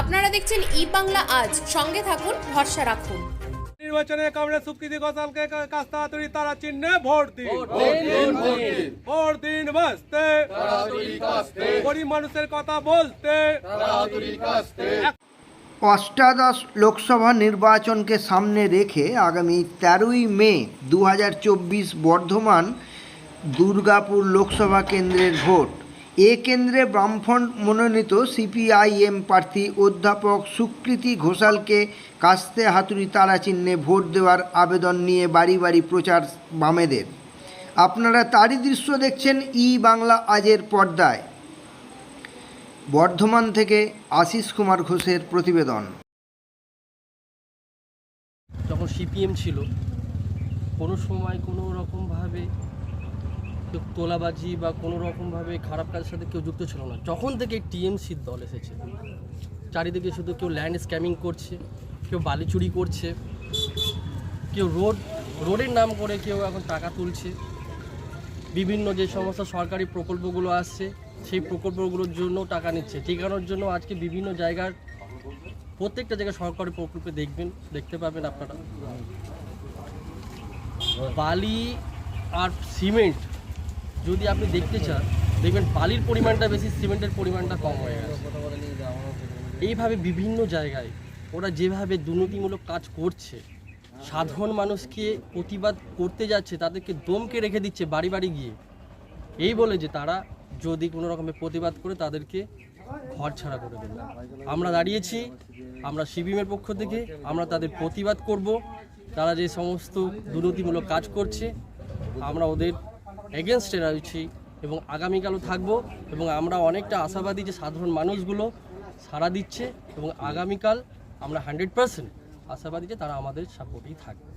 আপনারা দেখছেন ই বাংলা আজ। সঙ্গে থাকুন ভরসা রাখুন। নির্বাচনে কংগ্রেস সুপ্রীতি ঘোষালকে তাড়াতাড়ি তারা চিহ্নে ভোট দিন। ভোট দিন বাঁচতে। গরিব মানুষের কথা বলতে। অষ্টাদশ লোকসভা নির্বাচনকে সামনে রেখে আগামী তেরোই মে দু হাজার চব্বিশ বর্ধমান দুর্গাপুর লোকসভা কেন্দ্রের ভোট। এ কেন্দ্রে বামফ্রন্ট মনোনীত সিপিআইএম প্রার্থী অধ্যাপক সুকৃতি ঘোষালকে কাস্তে হাতুড়ি তারা চিহ্নে ভোট দেওয়ার আবেদন নিয়ে বাড়ি বাড়ি প্রচার বামেদের। আপনারা তারই দৃশ্য দেখছেন ই বাংলা আজের পর্দায়। বর্ধমান থেকে আশিস কুমার ঘোষের প্রতিবেদন। যখন সিপিএম ছিল, কোনো সময় কোনো রকমভাবে তোলাবাজি বা কোনো রকমভাবে খারাপ কাজের সাথে কেউ যুক্ত ছিল না। যখন থেকে টিএমসির দল এসেছে, চারিদিকে শুধু কেউ ল্যান্ড স্ক্যামিং করছে, কেউ বালি চুরি করছে, কেউ রোড রোডের নাম করে কেউ এখন টাকা তুলছে। বিভিন্ন যে সমস্ত সরকারি প্রকল্পগুলো আসছে, সেই প্রকল্পগুলোর জন্য টাকা নিচ্ছে। ঠিকানোর জন্য আজকে বিভিন্ন জায়গার, প্রত্যেকটা জায়গায় সরকারি প্রকল্পে দেখবেন, দেখতে পাবেন আপনারা। বালি আর সিমেন্ট যদি আপনি দেখতে চান, দেখবেন বালির পরিমাণটা বেশি, সিমেন্টের পরিমাণটা কম হয়ে গেছে। এইভাবে বিভিন্ন জায়গায় ওরা যেভাবে দুর্নীতিমূলক কাজ করছে, সাধারণ মানুষকে প্রতিবাদ করতে যাচ্ছে, তাদেরকে দমকে রেখে দিচ্ছে বাড়ি বাড়ি গিয়ে, এই বলে যে তারা যদি কোনো রকমের প্রতিবাদ করে তাদেরকে ঘর ছাড়া করে দেবে। আমরা দাঁড়িয়েছি, আমরা সিবিএমের পক্ষ থেকে আমরা তাদের প্রতিবাদ করব। তারা যে সমস্ত দুর্নীতিমূলক কাজ করছে, আমরা ওদের এগেনস্টে রয়েছি এবং আগামীকালও থাকব এবং আমরা অনেকটা আশাবাদী যে সাধারণ মানুষগুলো সাড়া দিচ্ছে এবং আগামীকাল আমরা হান্ড্রেড পার্সেন্ট আশাবাদী যে তারা আমাদের সাপোর্টেই থাকবে।